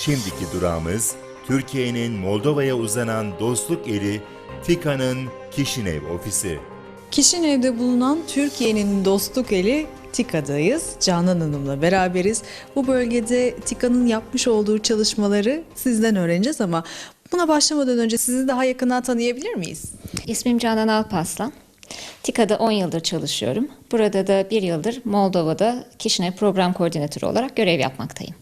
Şimdiki durağımız Türkiye'nin Moldova'ya uzanan dostluk eli TİKA'nın Kişinev ofisi. Kişinev'de bulunan Türkiye'nin dostluk eli TİKA'dayız. Canan Hanım'la beraberiz. Bu bölgede TİKA'nın yapmış olduğu çalışmaları sizden öğreneceğiz ama buna başlamadan önce sizi daha yakından tanıyabilir miyiz? İsmim Canan Alpaslan. TİKA'da 10 yıldır çalışıyorum. Burada da bir yıldır Moldova'da Kişine Program Koordinatörü olarak görev yapmaktayım.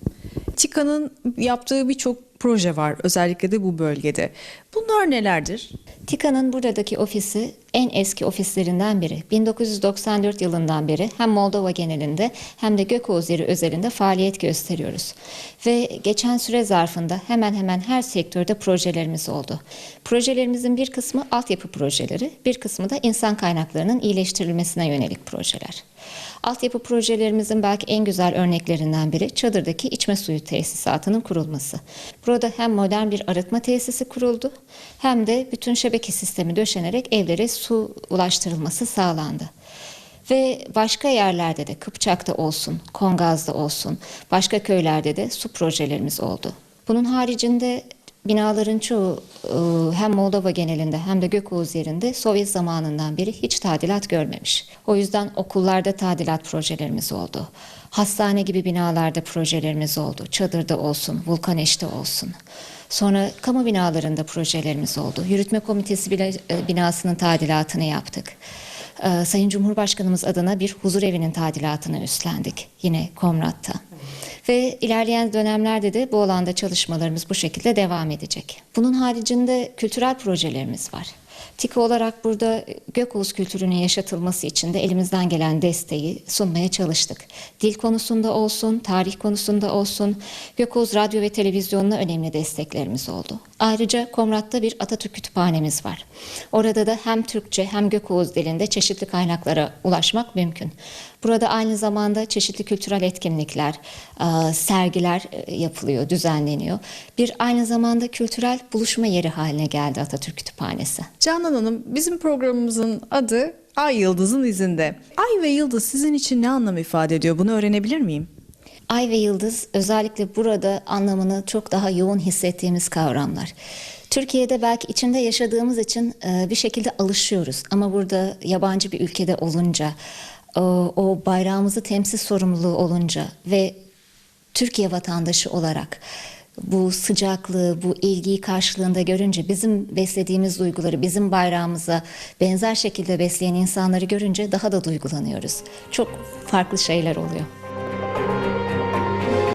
TİKA'nın yaptığı birçok proje var özellikle de bu bölgede. Bunlar nelerdir? TİKA'nın buradaki ofisi en eski ofislerinden biri. 1994 yılından beri hem Moldova genelinde hem de Gökoğuz yeri özelinde faaliyet gösteriyoruz. Ve geçen süre zarfında hemen hemen her sektörde projelerimiz oldu. Projelerimizin bir kısmı altyapı projeleri, bir kısmı da insan kaynaklarının iyileştirilmesine yönelik projeler. Altyapı projelerimizin belki en güzel örneklerinden biri çadırdaki içme suyu tesisatının kurulması. Burada hem modern bir arıtma tesisi kuruldu hem de bütün şebeke sistemi döşenerek evlere su ulaştırılması sağlandı. Ve başka yerlerde de Kıpçak'ta olsun, Kongaz'da olsun, başka köylerde de su projelerimiz oldu. Bunun haricinde binaların çoğu e, hem Moldova genelinde hem de Gökoğuz yerinde Sovyet zamanından beri hiç tadilat görmemiş. O yüzden okullarda tadilat projelerimiz oldu. Hastane gibi binalarda projelerimiz oldu. Çadırda olsun, Vulkaneş'te olsun. Sonra kamu binalarında projelerimiz oldu. Yürütme komitesi bile, e, binasının tadilatını yaptık. Ee, Sayın Cumhurbaşkanımız adına bir huzur evinin tadilatını üstlendik yine Komrat'ta. Ve ilerleyen dönemlerde de bu alanda çalışmalarımız bu şekilde devam edecek. Bunun haricinde kültürel projelerimiz var. TİKA olarak burada Gökoğuz kültürünün yaşatılması için de elimizden gelen desteği sunmaya çalıştık. Dil konusunda olsun, tarih konusunda olsun, Gökoğuz Radyo ve Televizyonu'na önemli desteklerimiz oldu. Ayrıca Komrat'ta bir Atatürk kütüphanemiz var. Orada da hem Türkçe hem Gökoğuz dilinde çeşitli kaynaklara ulaşmak mümkün. Burada aynı zamanda çeşitli kültürel etkinlikler, e, sergiler e, yapılıyor, düzenleniyor. Bir aynı zamanda kültürel buluşma yeri haline geldi Atatürk Kütüphanesi. Canan Hanım bizim programımızın adı Ay Yıldız'ın izinde. Ay ve Yıldız sizin için ne anlam ifade ediyor bunu öğrenebilir miyim? Ay ve yıldız özellikle burada anlamını çok daha yoğun hissettiğimiz kavramlar. Türkiye'de belki içinde yaşadığımız için e, bir şekilde alışıyoruz ama burada yabancı bir ülkede olunca o, bayrağımızı temsil sorumluluğu olunca ve Türkiye vatandaşı olarak bu sıcaklığı, bu ilgiyi karşılığında görünce bizim beslediğimiz duyguları, bizim bayrağımıza benzer şekilde besleyen insanları görünce daha da duygulanıyoruz. Çok farklı şeyler oluyor.